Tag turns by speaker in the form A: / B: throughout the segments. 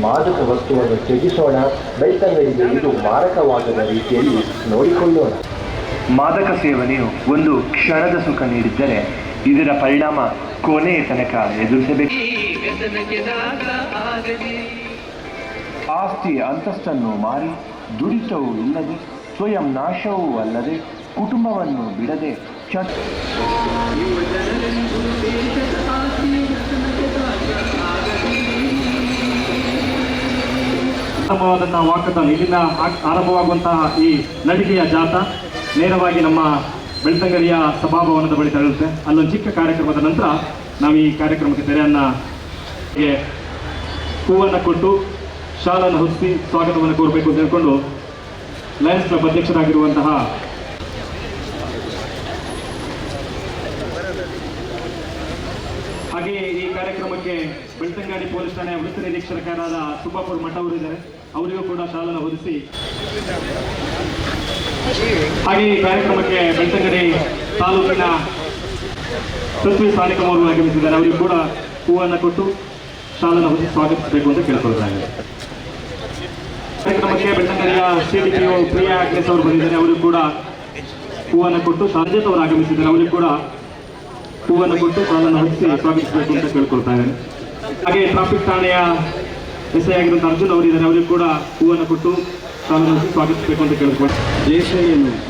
A: ಮಾದಕ ವಸ್ತುವನ್ನು ತ್ಯಜಿಸೋಣ. ರೈತರಿಗೆ ಇದು ಮಾರಕವಾಗದ ರೀತಿಯಲ್ಲಿ ನೋಡಿಕೊಳ್ಳೋಣ.
B: ಮಾದಕ ಸೇವನೆಯು ಒಂದು ಕ್ಷಣದ ಸುಖ ನೀಡಿದ್ದರೆ ಇದರ ಪರಿಣಾಮ ಕೊನೆಯ ತನಕ ಎದುರಿಸಬೇಕು. ಆಸ್ತಿ ಅಂತಸ್ತನ್ನು ಮಾರಿ ದುಡಿತವೂ ಇಲ್ಲದೆ ಸ್ವಯಂ ನಾಶವೂ ಅಲ್ಲದೆ ಕುಟುಂಬವನ್ನು ಬಿಡದೆ ಚಟ್
C: ಆರಂಭವಾದಂತಹ ವಾಕಥಾನ್ ಇಲ್ಲಿಂದ ಆರಂಭವಾಗುವಂತಹ ಈ ನಡಿಗೆಯ ಜಾತ ನೇರವಾಗಿ ನಮ್ಮ ಬೆಳ್ತಂಗಡಿಯ ಸಭಾಭವನದ ಬಳಿ ತೆರಳುತ್ತೆ. ಅಲ್ಲೊಂದು ಚಿಕ್ಕ ಕಾರ್ಯಕ್ರಮದ ನಂತರ ನಾವು ಈ ಕಾರ್ಯಕ್ರಮಕ್ಕೆ ತೆರೆಯನ್ನ ಹೂವನ್ನು ಕೊಟ್ಟು ಶಾಲನ್ನು ಹೊದಿಸಿ ಸ್ವಾಗತವನ್ನು ಕೋರಬೇಕು ಅಂತ ಹೇಳ್ಕೊಂಡು ಲಯನ್ಸ್ ಕ್ಲಬ್ ಅಧ್ಯಕ್ಷರಾಗಿರುವಂತಹ ಹಾಗೆಯೇ ಈ ಕಾರ್ಯಕ್ರಮಕ್ಕೆ ಬೆಳ್ತಂಗಾಡಿ ಪೊಲೀಸ್ ಠಾಣೆಯ ವೃತ್ತ ನಿರೀಕ್ಷಕರಾದ ಸುಬ್ಬಾಪುರ್ ಮಠ ಅವರು ಇದ್ದಾರೆ. ಅವರಿಗೂ ಕೂಡ ಶಾಲನ್ನು ಹೊದಿಸಿ. ಹಾಗೆ ಈ ಕಾರ್ಯಕ್ರಮಕ್ಕೆ ಬೆಳ್ತಂಗಡಿ ತಾಲೂಕಿನ ಪೃಥ್ವಿ ಸಾನಿಕಮ್ ಅವರು ಆಗಮಿಸಿದ್ದಾರೆ. ಅವರಿಗೂ ಕೂಡ ಹೂವನ್ನು ಕೊಟ್ಟು ಶಾಲನ್ನು ಹೊದಿಸಿ ಸ್ವಾಗತಿಸಬೇಕು ಅಂತ ಕೇಳ್ಕೊಳ್ತಾರೆ ಕಾರ್ಯಕ್ರಮಕ್ಕೆ ಬೆಳ್ತಂಗಡಿಯ ಸಿಡಿಪಿಒ ಪ್ರಿಯಾ ಅಗ್ನೇಶ್ ಅವರು ಬಂದಿದ್ದಾರೆ. ಅವರಿಗೂ ಕೂಡ ಹೂವನ್ನು ಕೊಟ್ಟು ಸಂಜೇತ್ ಅವರು ಆಗಮಿಸಿದ್ದಾರೆ. ಅವರಿಗೂ ಕೂಡ ಹೂವನ್ನು ಕೊಟ್ಟು ಸಾಲನ್ನು ಹೊದಿಸಿ ಸ್ವಾಗತಿಸಬೇಕು ಅಂತ ಕೇಳ್ಕೊಳ್ತಾರೆ ಇದ್ದಾರೆ ಹಾಗೆ ಟ್ರಾಫಿಕ್ ಠಾಣೆಯ ಎಸ್ ಆಗಿರುವಂಥ ಅರ್ಜುನ್ ಅವರಿದ್ದಾರೆ ಅವರಿಗೂ ಕೂಡ ಹೂವನ್ನು ಕೊಟ್ಟು ತಾನು ಸ್ವಾಗತಿಸಬೇಕು ಅಂತ ಕೇಳ್ಕೊಂಡು
D: ದೇಶ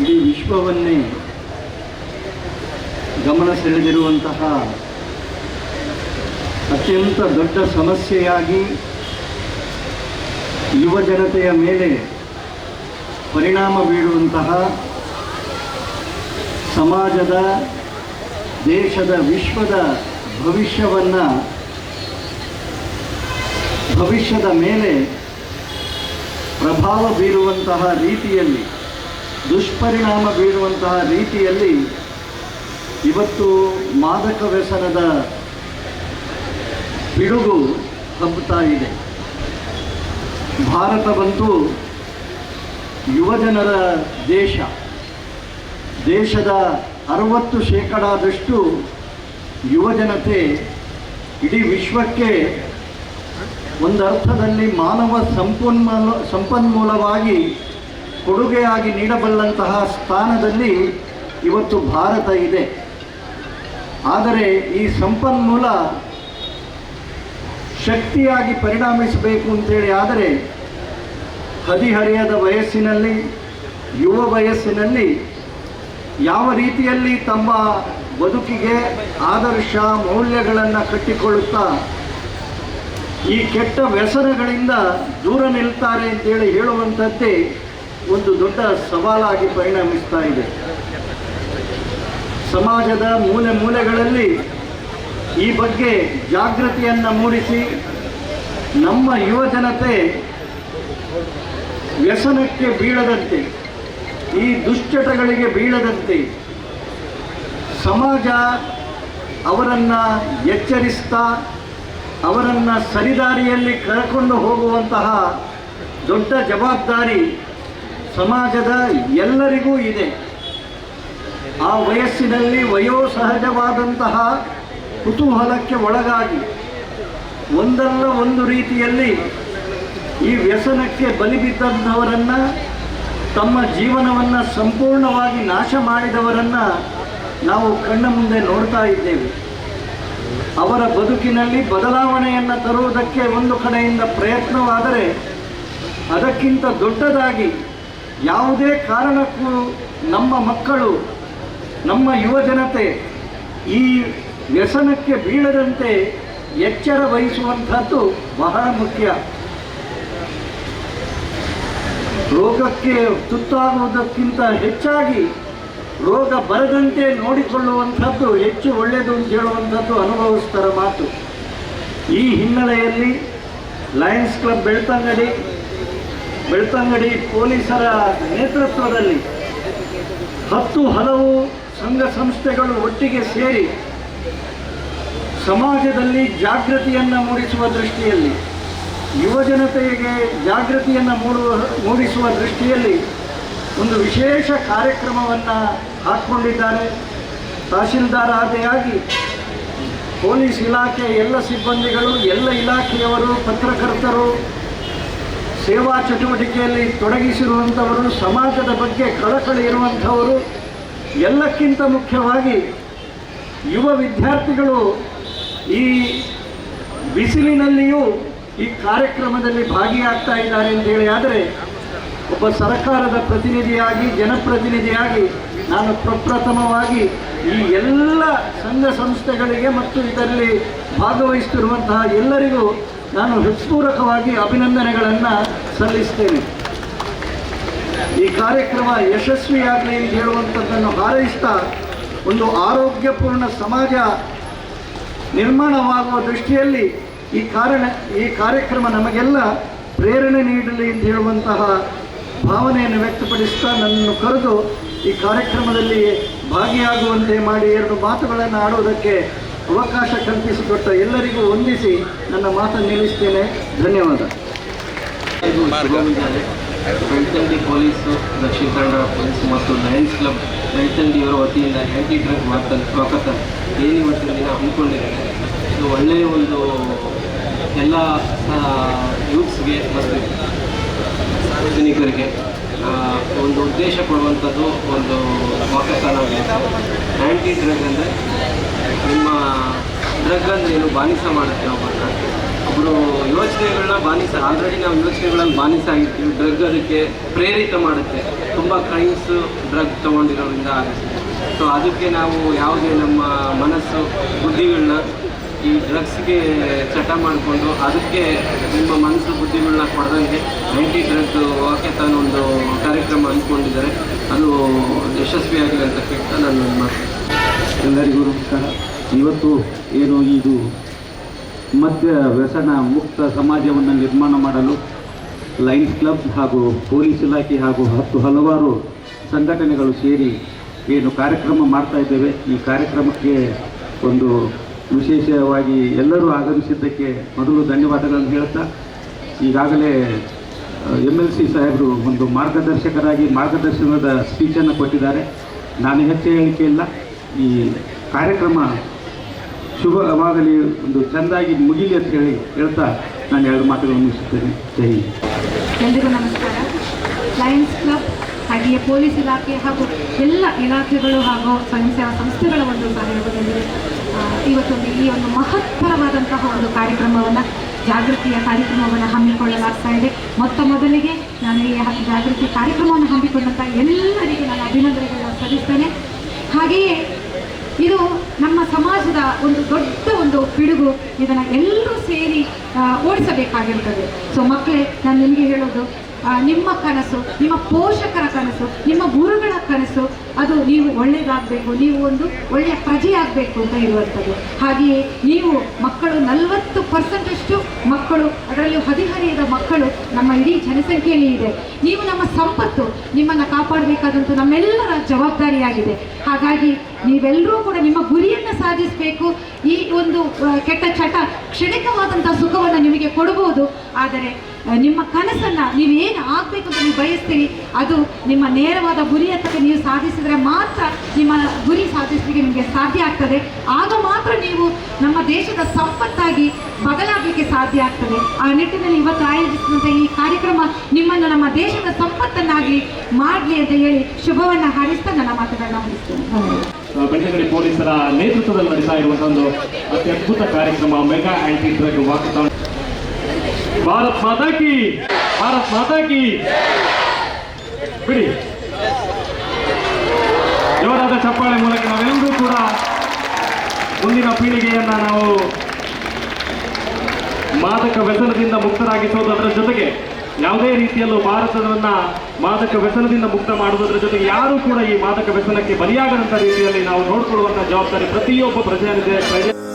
D: ಇಡೀ ವಿಶ್ವವನ್ನೇ ಗಮನ ಸೆಳೆದಿರುವಂತಹ ಅತ್ಯಂತ ದೊಡ್ಡ ಸಮಸ್ಯೆಯಾಗಿ ಯುವ ಜನತೆಯ ಮೇಲೆ ಪರಿಣಾಮ ಬೀರುವಂತಹ ಸಮಾಜದ, ದೇಶದ, ವಿಶ್ವದ ಭವಿಷ್ಯವನ್ನು ಭವಿಷ್ಯದ ಮೇಲೆ ಪ್ರಭಾವ ಬೀರುವಂತಹ ರೀತಿಯಲ್ಲಿ, ದುಷ್ಪರಿಣಾಮ ಬೀರುವಂತಹ ರೀತಿಯಲ್ಲಿ ಇವತ್ತು ಮಾದಕ ವ್ಯಸನದ ಪಿಡುಗು ಹಬ್ಬುತ್ತಾ ಇದೆ. ಭಾರತವಂತೂ ಯುವಜನರ ದೇಶ, ದೇಶದ ಅರವತ್ತು ಶೇಕಡಾದಷ್ಟು ಯುವಜನತೆ ಇಡೀ ವಿಶ್ವಕ್ಕೆ ಒಂದರ್ಥದಲ್ಲಿ ಮಾನವ ಸಂಪನ್ಮೂಲ ಸಂಪನ್ಮೂಲವಾಗಿ ಕೊಡುಗೆಯಾಗಿ ನೀಡಬಲ್ಲಂತಹ ಸ್ಥಾನದಲ್ಲಿ ಇವತ್ತು ಭಾರತ ಇದೆ. ಆದರೆ ಈ ಸಂಪನ್ಮೂಲ ಶಕ್ತಿಯಾಗಿ ಪರಿಣಾಮಿಸಬೇಕು ಅಂತೇಳಿ ಆದರೆ ಹದಿಹರೆಯದ ವಯಸ್ಸಿನಲ್ಲಿ, ಯುವ ವಯಸ್ಸಿನಲ್ಲಿ ಯಾವ ರೀತಿಯಲ್ಲಿ ತಮ್ಮ ಬದುಕಿಗೆ ಆದರ್ಶ ಮೌಲ್ಯಗಳನ್ನು ಕಟ್ಟಿಕೊಳ್ಳುತ್ತಾ ಈ ಕೆಟ್ಟ ವ್ಯಸನಗಳಿಂದ ದೂರ ನಿಲ್ತಾರೆ ಅಂತೇಳಿ ಹೇಳುವಂಥದ್ದೇ ಒಂದು ದೊಡ್ಡ ಸವಾಲಾಗಿ ಪರಿಣಮಿಸ್ತಾ ಇದೆ. ಸಮಾಜದ ಮೂಲೆ ಮೂಲೆಗಳಲ್ಲಿ ಈ ಬಗ್ಗೆ ಜಾಗೃತಿಯನ್ನು ಮೂಡಿಸಿ ನಮ್ಮ ಯುವ ಜನತೆ ವ್ಯಸನಕ್ಕೆ ಬೀಳದಂತೆ, ಈ ದುಶ್ಚಟಗಳಿಗೆ ಬೀಳದಂತೆ ಸಮಾಜ ಅವರನ್ನು ಎಚ್ಚರಿಸ್ತಾ ಅವರನ್ನು ಸರಿದಾರಿಯಲ್ಲಿ ಕರ್ಕೊಂಡು ಹೋಗುವಂತಹ ದೊಡ್ಡ ಜವಾಬ್ದಾರಿ ಸಮಾಜದ ಎಲ್ಲರಿಗೂ ಇದೆ. ಆ ವಯಸ್ಸಿನಲ್ಲಿ ವಯೋಸಹಜವಾದಂತಹ ಕುತೂಹಲಕ್ಕೆ ಒಳಗಾಗಿ ಒಂದಲ್ಲ ಒಂದು ರೀತಿಯಲ್ಲಿ ಈ ವ್ಯಸನಕ್ಕೆ ಬಲಿ ಬಿದ್ದಂಥವರನ್ನು, ತಮ್ಮ ಜೀವನವನ್ನು ಸಂಪೂರ್ಣವಾಗಿ ನಾಶ ಮಾಡಿದವರನ್ನು ನಾವು ಕಣ್ಣ ಮುಂದೆ ನೋಡ್ತಾ ಇದ್ದೇವೆ. ಅವರ ಬದುಕಿನಲ್ಲಿ ಬದಲಾವಣೆಯನ್ನು ತರುವುದಕ್ಕೆ ಒಂದು ಕಡೆಯಿಂದ ಪ್ರಯತ್ನವಾದರೆ ಅದಕ್ಕಿಂತ ದೊಡ್ಡದಾಗಿ ಯಾವುದೇ ಕಾರಣಕ್ಕೂ ನಮ್ಮ ಮಕ್ಕಳು, ನಮ್ಮ ಯುವ ಜನತೆ ಈ ವ್ಯಸನಕ್ಕೆ ಬೀಳದಂತೆ ಎಚ್ಚರ ವಹಿಸುವಂಥದ್ದು ಬಹಳ ಮುಖ್ಯ. ರೋಗಕ್ಕೆ ತುತ್ತಾಗುವುದಕ್ಕಿಂತ ಹೆಚ್ಚಾಗಿ ರೋಗ ಬರದಂತೆ ನೋಡಿಕೊಳ್ಳುವಂಥದ್ದು ಹೆಚ್ಚು ಒಳ್ಳೆಯದು ಅಂತ ಹೇಳುವಂಥದ್ದು ಅನುಭವಿಸ್ತರ ಮಾತು. ಈ ಹಿನ್ನೆಲೆಯಲ್ಲಿ ಲಯನ್ಸ್ ಕ್ಲಬ್ ಬೆಳ್ತಂಗಡಿ ಬೆಳ್ತಂಗಡಿ ಪೊಲೀಸರ ನೇತೃತ್ವದಲ್ಲಿ ಹತ್ತು ಹಲವು ಸಂಘ ಸಂಸ್ಥೆಗಳು ಒಟ್ಟಿಗೆ ಸೇರಿ ಸಮಾಜದಲ್ಲಿ ಜಾಗೃತಿಯನ್ನು ಮೂಡಿಸುವ ದೃಷ್ಟಿಯಲ್ಲಿ ಯುವಜನತೆಗೆ ಜಾಗೃತಿಯನ್ನು ಮೂಡುವ, ಮೂಡಿಸುವ ದೃಷ್ಟಿಯಲ್ಲಿ ಒಂದು ವಿಶೇಷ ಕಾರ್ಯಕ್ರಮವನ್ನು ಹಾಕ್ಕೊಂಡಿದ್ದಾರೆ. ತಹಶೀಲ್ದಾರ್ ಆದೆಯಾಗಿ ಪೊಲೀಸ್ ಇಲಾಖೆ ಎಲ್ಲ ಸಿಬ್ಬಂದಿಗಳು, ಎಲ್ಲ ಇಲಾಖೆಯವರು, ಪತ್ರಕರ್ತರು ಸೇವಾ ಚಟುವಟಿಕೆಯಲ್ಲಿ ತೊಡಗಿಸಿರುವಂಥವರು, ಸಮಾಜದ ಬಗ್ಗೆ ಕಳಕಳಿ ಇರುವಂಥವರು, ಎಲ್ಲಕ್ಕಿಂತ ಮುಖ್ಯವಾಗಿ ಯುವ ವಿದ್ಯಾರ್ಥಿಗಳು ಈ ಬಿಸಿಲಿನಲ್ಲಿಯೂ ಈ ಕಾರ್ಯಕ್ರಮದಲ್ಲಿ ಭಾಗಿಯಾಗ್ತಾ ಇದ್ದಾರೆ ಅಂತೇಳಿ ಆದರೆ ಒಬ್ಬ ಸರ್ಕಾರದ ಪ್ರತಿನಿಧಿಯಾಗಿ, ಜನಪ್ರತಿನಿಧಿಯಾಗಿ ನಾನು ಪ್ರಪ್ರಥಮವಾಗಿ ಈ ಎಲ್ಲ ಸಂಘ ಸಂಸ್ಥೆಗಳಿಗೆ ಮತ್ತು ಇದರಲ್ಲಿ ಭಾಗವಹಿಸುತ್ತಿರುವಂತಹ ಎಲ್ಲರಿಗೂ ನಾನು ಹೃತ್ಪೂರ್ವಕವಾಗಿ ಅಭಿನಂದನೆಗಳನ್ನು ಸಲ್ಲಿಸ್ತೇನೆ. ಈ ಕಾರ್ಯಕ್ರಮ ಯಶಸ್ವಿಯಾಗಲಿ ಎಂದು ಹೇಳುವಂಥದ್ದನ್ನು ಹಾರೈಸ್ತಾ ಒಂದು ಆರೋಗ್ಯಪೂರ್ಣ ಸಮಾಜ ನಿರ್ಮಾಣವಾಗುವ ದೃಷ್ಟಿಯಲ್ಲಿ ಈ ಕಾರಣ, ಈ ಕಾರ್ಯಕ್ರಮ ನಮಗೆಲ್ಲ ಪ್ರೇರಣೆ ನೀಡಲಿ ಎಂದು ಹೇಳುವಂತಹ ಭಾವನೆಯನ್ನು ವ್ಯಕ್ತಪಡಿಸ್ತಾ ನನ್ನನ್ನು ಕರೆದು ಈ ಕಾರ್ಯಕ್ರಮದಲ್ಲಿ ಭಾಗಿಯಾಗುವಂತೆ ಮಾಡಿ ಎರಡು ಮಾತುಗಳನ್ನು ಆಡುವುದಕ್ಕೆ ಅವಕಾಶ ಕಲ್ಪಿಸಿಕೊಟ್ಟ ಎಲ್ಲರಿಗೂ ವಂದಿಸಿ ನನ್ನ ಮಾತನ್ನು ನಿಲ್ಲಿಸ್ತೇನೆ ಧನ್ಯವಾದ.
E: ಬೆಳ್ತಂಡಿ ಪೊಲೀಸು ದಕ್ಷಿಣ ಕನ್ನಡ ಪೊಲೀಸ್ ಮತ್ತು ಲಯನ್ಸ್ ಕ್ಲಬ್ ಬೆಳ್ತಂಡಿಯವರ ವತಿಯಿಂದ ಆ್ಯಂಟಿ ಡ್ರಗ್ ವಾಕನ್ ವಾಕಥಾನ್ ಏನು ಇವತ್ತಿನ ದಿನ ಹಮ್ಮಿಕೊಂಡಿದ್ದಾರೆ ಇದು ಒಳ್ಳೆಯ ಒಂದು ಎಲ್ಲ ಯೂತ್ಸ್ಗೆ ಮತ್ತು ಸಾರ್ವಜನಿಕರಿಗೆ ಒಂದು ಉದ್ದೇಶ ಕೊಡುವಂಥದ್ದು ಒಂದು ವಾಕಸ್ಥಾನ ಆ್ಯಂಟಿ ಡ್ರಗ್ ಅಂದರೆ ನಿಮ್ಮ ಡ್ರಗ್ ಅಂದರೆ ಏನು ಬಾನಿಸ ಮಾಡುತ್ತೆ ಒಬ್ಬರನ್ನ ಒಬ್ಬರು ಯೋಚನೆಗಳನ್ನ ಬಾನಿಸ ಆಲ್ರೆಡಿ ನಾವು ಯೋಚನೆಗಳಲ್ಲಿ ಬಾನಿಸ ಆಗಿರ್ತೀವಿ. ಡ್ರಗ್ ಅದಕ್ಕೆ ಪ್ರೇರಿತ ಮಾಡುತ್ತೆ. ತುಂಬ ಕ್ರೈಮ್ಸ್ ಡ್ರಗ್ ತೊಗೊಂಡಿರೋದ್ರಿಂದ ಆಗುತ್ತೆ. ಸೊ ಅದಕ್ಕೆ ನಾವು ಯಾವುದೇ ನಮ್ಮ ಮನಸ್ಸು, ಬುದ್ಧಿಗಳನ್ನ ಈ ಡ್ರಗ್ಸ್ಗೆ ಚಟ ಮಾಡಿಕೊಂಡು ಅದಕ್ಕೆ ನಿಮ್ಮ ಮನಸ್ಸು ಬುದ್ಧಿಗಳನ್ನ ಕೊಡದಂಗೆ ಆ್ಯಂಟಿ ಡ್ರಗ್ ತಾನು ಒಂದು ಕಾರ್ಯಕ್ರಮ ಅಂದ್ಕೊಂಡಿದ್ದಾರೆ ಅದು ಯಶಸ್ವಿಯಾಗಿದೆ ಅಂತ ಕೇಳ್ತಾ ನಾನು ಮಾಡ್ತೀನಿ
F: ಎಲ್ಲರಿಗೂ ನಮಸ್ಕಾರ. ಇವತ್ತು ಏನು ಇದು ಮತ್ತೆ ವ್ಯಸನ ಮುಕ್ತ ಸಮಾಜವನ್ನು ನಿರ್ಮಾಣ ಮಾಡಲು ಲೈನ್ಸ್ ಕ್ಲಬ್ ಹಾಗೂ ಪೊಲೀಸ್ ಇಲಾಖೆ ಹಾಗೂ ಹತ್ತು ಹಲವಾರು ಸಂಘಟನೆಗಳು ಸೇರಿ ಏನು ಕಾರ್ಯಕ್ರಮ ಮಾಡ್ತಾ ಇದ್ದೇವೆ. ಈ ಕಾರ್ಯಕ್ರಮಕ್ಕೆ ಒಂದು ವಿಶೇಷವಾಗಿ ಎಲ್ಲರೂ ಆಗಮಿಸಿದ್ದಕ್ಕೆ ಮೊದಲು ಧನ್ಯವಾದಗಳನ್ನು ಹೇಳ್ತಾ ಈಗಾಗಲೇ ಎಂ ಎಲ್ ಸಿ ಸಾಹೇಬರು ಒಂದು ಮಾರ್ಗದರ್ಶಕರಾಗಿ ಮಾರ್ಗದರ್ಶನದ ಸ್ಪೀಚನ್ನು ಕೊಟ್ಟಿದ್ದಾರೆ. ನಾನು ಹೆಚ್ಚು ಹೇಳಿಕೆ ಇಲ್ಲ. ಈ ಕಾರ್ಯಕ್ರಮ ಶುಭವಾಗಲಿ ಒಂದು ಚೆಂದಾಗಿ ಮುಗಿಲಿ ಅಂತ ಹೇಳಿ ಹೇಳ್ತಾ ನಾನು ಎರಡು ಮಾತುಗಳನ್ನು ಮುಗಿಸುತ್ತೇನೆ. ಜೈ ಹಿಂದ್.
G: ಎಲ್ರಿಗೂ ನಮಸ್ಕಾರ. ಲಯನ್ಸ್ ಕ್ಲಬ್ ಹಾಗೆಯೇ ಪೊಲೀಸ್ ಇಲಾಖೆ ಹಾಗೂ ಎಲ್ಲ ಇಲಾಖೆಗಳು ಹಾಗೂ ಸ್ವಯಂ ಸೇವಾ ಸಂಸ್ಥೆಗಳ ಒಂದು ಸಹಯೋಗದಲ್ಲಿ ಇವತ್ತೊಂದು ಈ ಒಂದು ಮಹತ್ತರವಾದಂತಹ ಒಂದು ಕಾರ್ಯಕ್ರಮವನ್ನು, ಜಾಗೃತಿಯ ಕಾರ್ಯಕ್ರಮವನ್ನು ಹಮ್ಮಿಕೊಳ್ಳಲಾಗ್ತಾ ಇದೆ. ಮೊತ್ತ ಮೊದಲಿಗೆ ನಾನು ಈ ಜಾಗೃತಿ ಕಾರ್ಯಕ್ರಮವನ್ನು ಹಮ್ಮಿಕೊಂಡಂಥ ಎಲ್ಲರಿಗೂ ನಾನು ಅಭಿನಂದನೆಗಳನ್ನು ಸಲ್ಲಿಸ್ತೇನೆ. ಹಾಗೆಯೇ ಇದು ನಮ್ಮ ಸಮಾಜದ ಒಂದು ದೊಡ್ಡ ಒಂದು ಪಿಡುಗು. ಇದನ್ನು ಎಲ್ಲರೂ ಸೇರಿ ಓಡಿಸಬೇಕಾಗಿರ್ತದೆ ಸೊ ಮಕ್ಕಳೇ, ನಾನು ನಿಮಗೆ ಹೇಳೋದು ನಿಮ್ಮ ಕನಸು, ನಿಮ್ಮ ಪೋಷಕರ ಕನಸು, ನಿಮ್ಮ ಗುರುಗಳ ಕನಸು ಅದು ನೀವು ಒಳ್ಳೆಯದಾಗಬೇಕು ನೀವು ಒಂದು ಒಳ್ಳೆಯ ಪ್ರಜೆ ಆಗಬೇಕು ಅಂತ ಇರುವಂಥದ್ದು ಹಾಗೆಯೇ ನೀವು ಮಕ್ಕಳು, ನಲವತ್ತು ಪರ್ಸೆಂಟಷ್ಟು ಮಕ್ಕಳು ಅದರಲ್ಲೂ ಹದಿಹರೆಯದ ಮಕ್ಕಳು ನಮ್ಮ ಇಡೀ ಜನಸಂಖ್ಯೆಯಲ್ಲಿ ಇದೆ. ನೀವು ನಮ್ಮ ಸಂಪತ್ತು ನಿಮ್ಮನ್ನು ಕಾಪಾಡಬೇಕಾದಂಥ ನಮ್ಮೆಲ್ಲರ ಜವಾಬ್ದಾರಿಯಾಗಿದೆ. ಹಾಗಾಗಿ ನೀವೆಲ್ಲರೂ ಕೂಡ ನಿಮ್ಮ ಗುರಿಯನ್ನು ಸಾಧಿಸಬೇಕು. ಈ ಒಂದು ಕೆಟ್ಟ ಚಟ ಕ್ಷಣಿಕವಾದಂಥ ಸುಖವನ್ನು ನಿಮಗೆ ಕೊಡಬಹುದು ಆದರೆ ನಿಮ್ಮ ಕನಸನ್ನು ನೀವು ಏನು ಆಗಬೇಕು ಅಂತ ನೀವು ಬಯಸ್ತೀರಿ, ಅದು ನಿಮ್ಮ ನೇರವಾದ ಗುರಿಯತ್ತಕ್ಕೆ ನೀವು ಸಾಧಿಸಿದರೆ ಮಾತ್ರ ನಿಮ್ಮ ಗುರಿ ಸಾಧಿಸಲಿಕ್ಕೆ ನಿಮಗೆ ಸಾಧ್ಯ ಆಗ್ತದೆ. ಆಗ ಮಾತ್ರ ನೀವು ನಮ್ಮ ದೇಶದ ಸಂಪತ್ತಾಗಿ ಬದಲಾಗಲಿಕ್ಕೆ ಸಾಧ್ಯ ಆಗ್ತದೆ. ಆ ನಿಟ್ಟಿನಲ್ಲಿ ಇವತ್ತು ಆಯೋಜಿಸಿದಂಥ ಈ ಕಾರ್ಯಕ್ರಮ ನಿಮ್ಮನ್ನು ನಮ್ಮ ದೇಶದ ಸಂಪತ್ತನ್ನಾಗಿ ಮಾಡಲಿ ಅಂತ ಹೇಳಿ ಶುಭವನ್ನ ಹಾರಿಸ್ತಾ ನನ್ನ ಮಾತುಗಳನ್ನ ಮುಗಿಸ್ತೇನೆ.
C: ಪೊಲೀಸರ ನೇತೃತ್ವದಲ್ಲಿ ನಡೀತಾ ಇರುವಂತಹ ಒಂದು ಅತ್ಯದ್ಭುತ ಕಾರ್ಯಕ್ರಮ, mega anti drug walkathon. Bharat Mata ಕಿ, ಭಾರತ್ ಮಾತಾ ಕಿ. ಬಿಡಿ. ಜೋರಾದ ಚಪ್ಪಾಳೆ ಮೂಲಕ ನಾವೆಲ್ಲರೂ ಕೂಡ ಮುಂದಿನ ಪೀಳಿಗೆಯನ್ನ ನಾವು ಮಾದಕ ವ್ಯಸನದಿಂದ ಮುಕ್ತರಾಗಿಸೋದು ಅದರ ಜೊತೆಗೆ ಯಾವುದೇ ರೀತಿಯಲ್ಲೂ ಭಾರತವನ್ನ ಮಾದಕ ವ್ಯಸನದಿಂದ ಮುಕ್ತ ಮಾಡುವುದರ ಜೊತೆಗೆ ಯಾರೂ ಕೂಡ ಈ ಮಾದಕ ವ್ಯಸನಕ್ಕೆ ಬಲಿಯಾಗದಂತ ರೀತಿಯಲ್ಲಿ ನಾವು ನೋಡಿಕೊಳ್ಳುವಂತ ಜವಾಬ್ದಾರಿ ಪ್ರತಿಯೊಬ್ಬ ಪ್ರಜೆಯಲ್ಲಿದೆ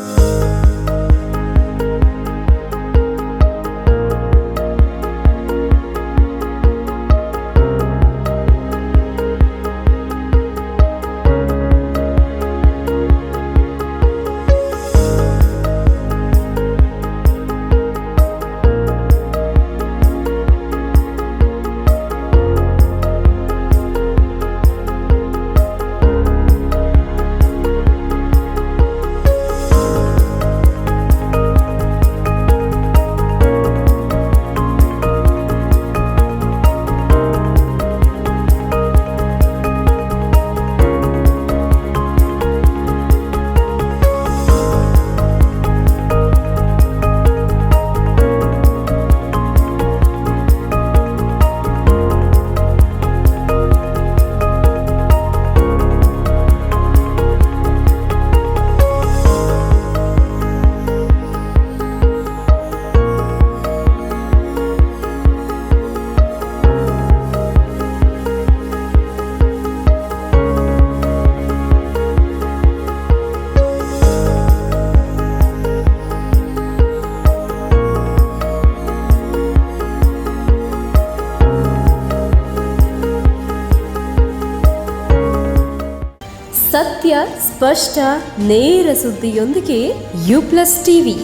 H: ಸ್ಪಷ್ಟ, ನೇರ ಸುದ್ದಿಯೊಂದಿಗೆ ಯು ಪ್ಲಸ್ ಟಿವಿ.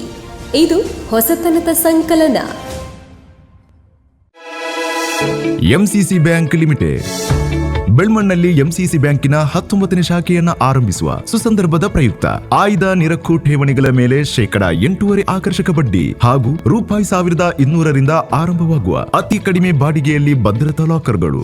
H: ಇದು ಹೊಸತನದ ಸಂಕಲನ.
I: MCC bank limited. ಬೆಳ್ಮಣ್ಣಲ್ಲಿ ಎಂಸಿಸಿ ಬ್ಯಾಂಕಿನ ಹತ್ತೊಂಬತ್ತನೇ ಶಾಖೆಯನ್ನು ಆರಂಭಿಸುವ ಸುಸಂದರ್ಭದ ಪ್ರಯುಕ್ತ. ಆಯ್ದ ನಿರಕ್ಕು ಠೇವಣಿಗಳ ಮೇಲೆ ಶೇಕಡ ಎಂಟೂವರೆ ಆಕರ್ಷಕ ಬಡ್ಡಿ ಹಾಗೂ ರೂಪಾಯಿ ಸಾವಿರದ ಇನ್ನೂರರಿಂದ ಆರಂಭವಾಗುವ ಅತಿ ಕಡಿಮೆ ಬಾಡಿಗೆಯಲ್ಲಿ ಭದ್ರತಾ ಲಾಕರ್ಗಳು.